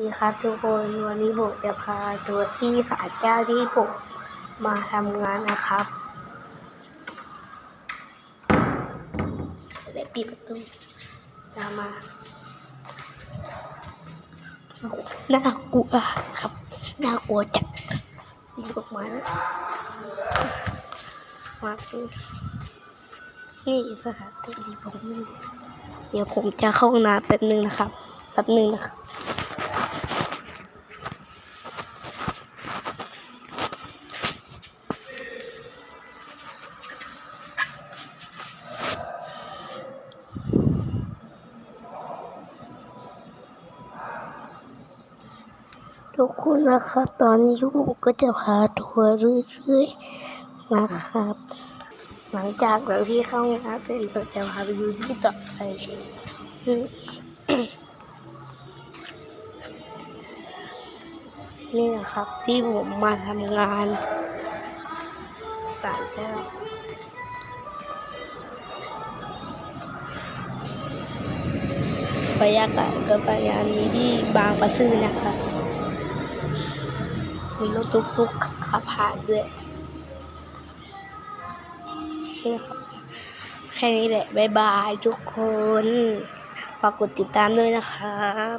ดีครับทุกคนวันนี้ผมจะพาตัวที่ศาลเจ้าที่ผมมาทำงานนะครับได้ปิดประตูตามมาน่ากลัวครับน่ากลัวจัดยิงออกมาแล้วมาดูนี่สถานที่ผมเดี๋ยวผมจะเข้าห้องน้ำแป๊บนึงนะครับแป๊บนึงนะครับ ทุกคนนะครับตอนนี้ผมก็จะพาทัวร์เรื่อยๆนะครับ หลังจากเราที่เข้าห้องน้ำเสร็จเราจะพาไปดูที่ต่อไปนี่นะครับที่ผมมาทำงานศาลเจ้าบรรยากาศก็ประมาณนี้ที่บางประซื้อนะครับ มีรถตุ๊กๆขับผ่านด้วยนี่ครับแค่นี้แหละ บ๊ายบายทุกคน ฝากกดติดตามด้วยนะครับ